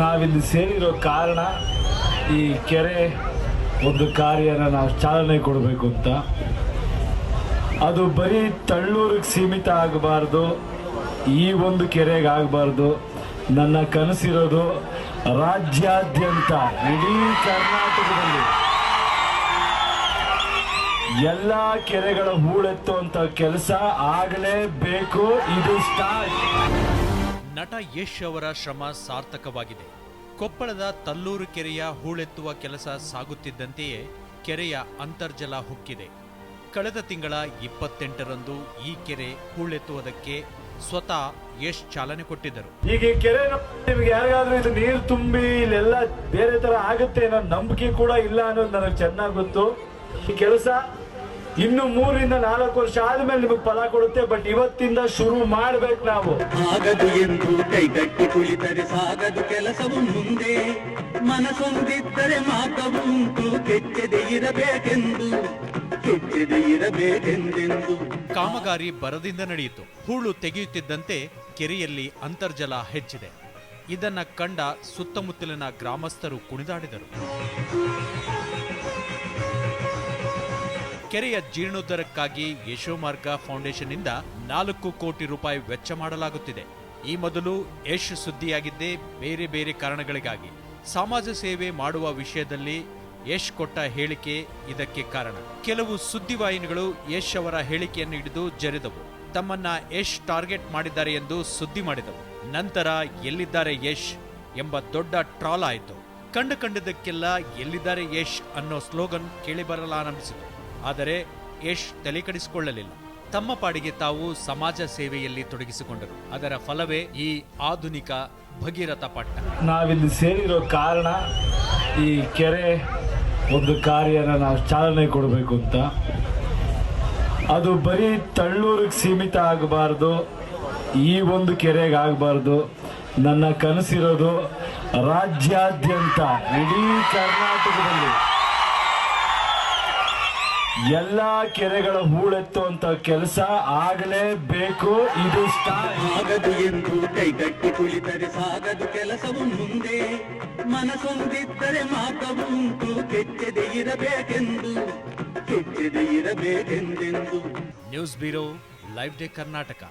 ನಾವಿಲ್ಲಿ ಸೇರಿರೋ ಕಾರಣ ಈ ಕೆರೆ ಒಂದು ಕಾರ್ಯನ ನಾವು ಚಾಲನೆ ಕೊಡಬೇಕು ಅಂತ. ಅದು ಬರೀ ತಳ್ಳೂರಿಗೆ ಸೀಮಿತ ಆಗಬಾರ್ದು, ಈ ಒಂದು ಕೆರೆಗೆ ಆಗಬಾರ್ದು. ನನ್ನ ಕನಸಿರೋದು ರಾಜ್ಯಾದ್ಯಂತ, ಇಡೀ ಕರ್ನಾಟಕದಲ್ಲಿ ಎಲ್ಲ ಕೆರೆಗಳ ಹೂಳೆತ್ತುವಂಥ ಕೆಲಸ ಆಗಲೇಬೇಕು. ಇದು ಸ್ಟಾರ್ಟ್ ನಟ ಯಶ್ ಅವರ ಶ್ರಮ ಸಾರ್ಥಕವಾಗಿದೆ. ಕೊಪ್ಪಳದ ತಲ್ಲೂರು ಕೆರೆಯ ಹೂಳೆತ್ತುವ ಕೆಲಸ ಸಾಗುತ್ತಿದ್ದಂತೆಯೇ ಕೆರೆಯ ಅಂತರ್ಜಲ ಹುಕ್ಕಿದೆ. ಕಳೆದ ತಿಂಗಳ ಇಪ್ಪತ್ತೆಂಟರಂದು ಈ ಕೆರೆ ಹೂಳೆತ್ತುವುದಕ್ಕೆ ಸ್ವತಃ ಯಶ್ ಚಾಲನೆ ಕೊಟ್ಟಿದ್ದರು. ಈಗ ಈ ಕೆರೆ ನಿಮ್ಗೆ ಯಾರಿಗಾದ್ರೂ ಇದು ನೀರು ತುಂಬಿ ಇಲ್ಲೆಲ್ಲ ಬೇರೆ ತರ ಆಗುತ್ತೆ ಅನ್ನೋ ನಂಬಿಕೆ ಕೂಡ ಇಲ್ಲ ಅನ್ನೋದು ನನಗೆ ಚೆನ್ನಾಗಿ ಗೊತ್ತು. ಈ ಕೆಲಸ ಇನ್ನು ಮೂರಿಂದ ನಾಲ್ಕು ವರ್ಷ ಆದ್ಮೇಲೆ ನಿಮಗೆ ಫಲ ಕೊಡುತ್ತೆ ಬಟ್ ಇವತ್ತಿಂದ ಶುರು ಮಾಡ್ಬೇಕು ನಾವು. ಆಗದು ಎಂದು ಕೈಗಟ್ಟಿ ಕುಳಿತರೆ ಸಾಗದು ಕೆಲಸವು ಮುಂದೆ. ಮನಸ್ಸೊಂದಿದ್ದರೆ ಮಾತವು ಉಂಟು ಕೆಚ್ಚದೆ ಇರಬೇಕೆಂದು ಕೆಚ್ಚದೆ ಇರಬೇಕೆಂದೆಂದು. ಕಾಮಗಾರಿ ಬರದಿಂದ ನಡೆಯಿತು. ಹೂಳು ತೆಗೆಯುತ್ತಿದ್ದಂತೆ ಕೆರೆಯಲ್ಲಿ ಅಂತರ್ಜಲ ಹೆಚ್ಚಿದೆ. ಇದನ್ನ ಕಂಡ ಸುತ್ತಮುತ್ತಲಿನ ಗ್ರಾಮಸ್ಥರು ಕುಣಿದಾಡಿದರು. ಕೆರೆಯ ಜೀರ್ಣೋದ್ಧಾರಕ್ಕಾಗಿ ಯಶೋಮಾರ್ಗ ಫೌಂಡೇಶನ್ನಿಂದ ನಾಲ್ಕು ಕೋಟಿ ರೂಪಾಯಿ ವೆಚ್ಚ ಮಾಡಲಾಗುತ್ತಿದೆ. ಈ ಮೊದಲು ಯಶ್ ಸುದ್ದಿಯಾಗಿದ್ದೇ ಬೇರೆ ಬೇರೆ ಕಾರಣಗಳಿಗಾಗಿ. ಸಮಾಜ ಸೇವೆ ಮಾಡುವ ವಿಷಯದಲ್ಲಿ ಯಶ್ ಕೊಟ್ಟ ಹೇಳಿಕೆ ಇದಕ್ಕೆ ಕಾರಣ. ಕೆಲವು ಸುದ್ದಿವಾಹಿನಿಗಳು ಯಶ್ ಅವರ ಹೇಳಿಕೆಯನ್ನು ಹಿಡಿದು ಜರಿದವು. ತಮ್ಮನ್ನ ಯಶ್ ಟಾರ್ಗೆಟ್ ಮಾಡಿದ್ದಾರೆ ಎಂದು ಸುದ್ದಿ ಮಾಡಿದವು. ನಂತರ ಎಲ್ಲಿದ್ದಾರೆ ಯಶ್ ಎಂಬ ದೊಡ್ಡ ಟ್ರಾಲ್ ಆಯಿತು. ಕಂಡು ಕಂಡದಕ್ಕೆಲ್ಲ ಎಲ್ಲಿದ್ದಾರೆ ಯಶ್ ಅನ್ನೋ ಸ್ಲೋಗನ್ ಕೇಳಿಬರಲಾರಂಭಿಸಿತು. ಆದರೆ ಯಶ್ ತಲೆಕಡಿಸಿಕೊಳ್ಳಲಿಲ್ಲ. ತಮ್ಮ ಪಾಡಿಗೆ ತಾವು ಸಮಾಜ ಸೇವೆಯಲ್ಲಿ ತೊಡಗಿಸಿಕೊಂಡರು. ಅದರ ಫಲವೇ ಈ ಆಧುನಿಕ ಭಗೀರಥ ಪಟ್ಟ. ನಾವಿಲ್ಲಿ ಸೇರಿರೋ ಕಾರಣ ಈ ಕೆರೆ ಒಂದು ಕಾರ್ಯನ ನಾವು ಚಾಲನೆ ಕೊಡಬೇಕು ಅಂತ. ಅದು ಬರೀ ತಳ್ಳೂರಿಗೆ ಸೀಮಿತ ಆಗಬಾರ್ದು, ಈ ಒಂದು ಕೆರೆಗೆ ಆಗಬಾರ್ದು. ನನ್ನ ಕನಸಿರೋದು ರಾಜ್ಯಾದ್ಯಂತ, ಇಡೀ ಕರ್ನಾಟಕದಲ್ಲಿ. ಎಲ್ಲ ಕೆರೆಗಳ ಹೂಳೆತ್ತುವಂತ ಕೆಲಸ ಆಗಲೇಬೇಕು ಇದು ಸಾಗದು ಆಗದು ಎಂದು ಕೈಗಟ್ಟಿ ಕುಳಿತರೆ ಸಾಗದು ಕೆಲಸವು ಮುಂದೆ. ಮನಸೊಂದಿದ್ದರೆ ಮಾತವುಂಟು ಕೆಚ್ಚದೆ ಇರಬೇಕೆಂದು ಕೆಚ್ಚದೆ ಇರಬೇಕೆಂದೆಂದು. News bureau live day Karnataka.